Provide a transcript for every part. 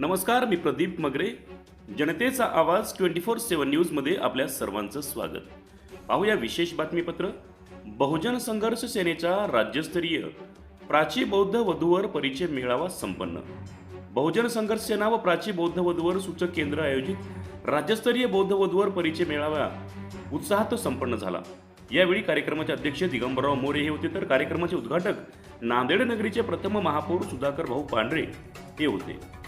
नमस्कार मी प्रदीप मगरे. जनतेचा आवाज ट्वेंटी फोर सेवन न्यूजमध्ये आपल्या सर्वांचं स्वागत. पाहूया विशेष बातमीपत्र. बहुजन संघर्ष सेनेचा राज्यस्तरीय प्राची बौद्ध वधूवर परिचय मेळावा संपन्न. बहुजन संघर्ष सेना व प्राची बौद्ध वधूवर सूचक केंद्र आयोजित राज्यस्तरीय बौद्ध वधूवर परिचय मेळावा उत्साहात संपन्न झाला. यावेळी कार्यक्रमाचे अध्यक्ष दिगंबरराव मोरे हे होते. तर कार्यक्रमाचे उद्घाटक नांदेड नगरीचे प्रथम महापौर सुधाकर भाऊ पांढरे हे होते.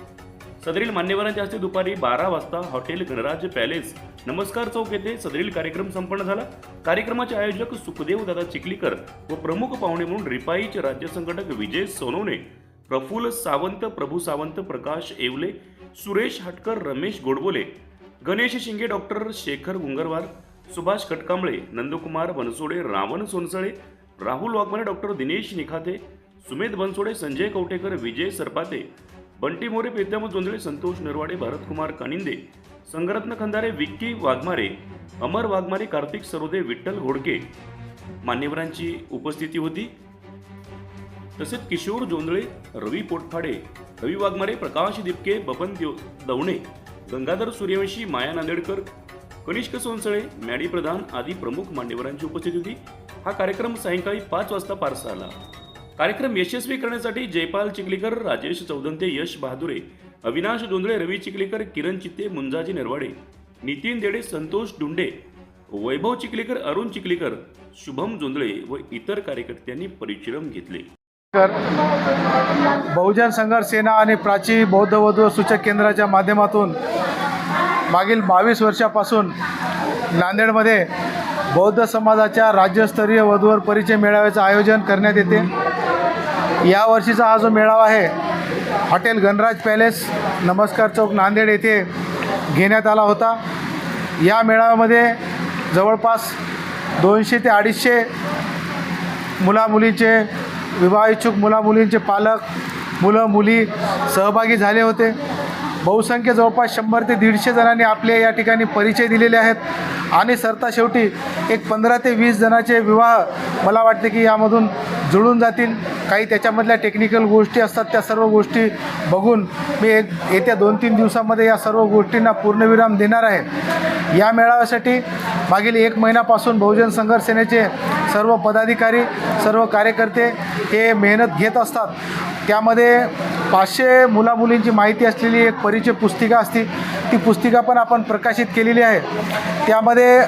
सदरील मान्यवरांच्या हस्ते दुपारी बारा वाजता हॉटेल गणराज पॅलेस. नमस्कार चौक येथे सदरील कार्यक्रम संपन्न झाला. कार्यक्रमाचे आयोजक सुखदेव दादा चिखलीकर व प्रमुख पाहुणे म्हणून रिपाईचे राज्य संघटक विजय सोनवणे प्रफुल्ल सावंत प्रभू सावंत प्रकाश येवले सुरेश हटकर रमेश गोडबोले गणेश शिंगे डॉक्टर शेखर गुंगरवार सुभाष कटकांबळे नंदकुमार बनसोडे रावण सोनसळे राहुल वाघमारे डॉक्टर दिनेश निखाते सुमेध बनसोडे संजय कवटेकर विजय सरपाते बंटी मोरे पेद्याम जोंधळे संतोष नरवाडे भारतकुमार कानिंदे संगरत्न खंदारे विक्की वाघमारे अमर वाघमारे कार्तिक सरोदे विठ्ठल घोडके मान्यवरांची उपस्थिती होती. तसेच किशोर जोंधळे रवी पोटफाडे रवी वाघमारे प्रकाश दिपके बबन देव दवणे गंगाधर सूर्यवंशी माया नांदेडकर कनिष्क सोनसळे मॅडी प्रधान आदी प्रमुख मान्यवरांची उपस्थिती होती. हा कार्यक्रम सायंकाळी पाच वाजता पार झाला कार्यक्रम यशस्वी करण्यासाठी जयपाल चिखलीकर राजेश चौदंते यश बहादुरे अविनाश धुंदळे रवी चिखलीकर किरण चित्ते मुंजाजी नरवाडे नितीन देडे संतोष डुंडे वैभव चिखलीकर अरुण चिखलीकर शुभम जोंदळे व इतर कार्यकर्त्यांनी परिश्रम घेतले. बहुजन संघर्ष सेना आणि प्राची बौद्ध वधू सूचक केंद्राच्या माध्यमातून मागील बावीस वर्षापासून नांदेडमध्ये बौद्ध समाजाच्या राज्यस्तरीय वधूवर परिचय मेळाव्याचं आयोजन करण्यात येते. यावर्षीचा हा जो मेळावा आहे हॉटेल गणराज पॅलेस नमस्कार चौक नांदेड येथे घेण्यात आला होता. या मेळाव्यामध्ये जवळपास दोनशे ते अडीचशे मुलामुलींचे विवाह इच्छुक मुलामुलींचे पालक मुलं मुली सहभागी झाले होते. बहुसंख्य जवळपास शंभर ते दीडशे जणांनी आपले या ठिकाणी परिचय दिलेले आहेत. आणि सरता शेवटी एक पंधरा ते वीस जणांचे विवाह मला वाटते की यामधून जुळून जातील. काही त्याच्यामधल्या टेक्निकल गोष्टी असतात त्या सर्व गोष्टी बघून मी एक येत्या दोन तीन दिवसामध्ये या सर्व गोष्टींना पूर्णविराम देणार आहे. या मेळाव्यासाठी मागील एक महिन्यापासून बहुजन संघर्ष सेनेचे सर्व पदाधिकारी सर्व कार्यकर्ते हे मेहनत घेत असतात. त्यामध्ये पाचशे मुलामुलींची माहिती असलेली एक परिचय पुस्तिका असती. ती पुस्तिका पण आपण प्रकाशित केलेली आहे. त्यामध्ये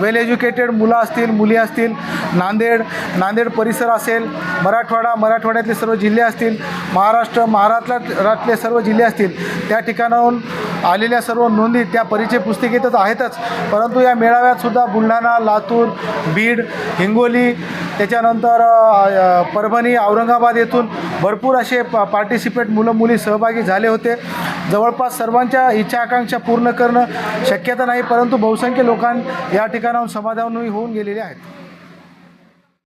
वेल एज्युकेटेड मुलं असतील मुली असतील नांदेड नांदेड परिसर असेल मराठवाडा मराठवाड्यातले सर्व जिल्हे असतील महाराष्ट्र महाराष्ट्रातले सर्व जिल्हे असतील त्या ठिकाणाहून आलेल्या सर्व नोंदी त्या परिचय पुस्तिकेतच आहेतच. परंतु या मेळाव्यातसुद्धा बुलढाणा लातूर बीड हिंगोली त्याच्यानंतर परभणी औरंगाबाद येथून भरपूर असे प पार्टिसिपेट मुलं मुली सहभागी झाले होते. जवळपास सर्वांच्या इच्छा आकांक्षा पूर्ण करणं शक्यता नाही परंतु बहुसंख्य लोकां या ठिकाणाहून समाधानही होऊन गेलेले आहेत.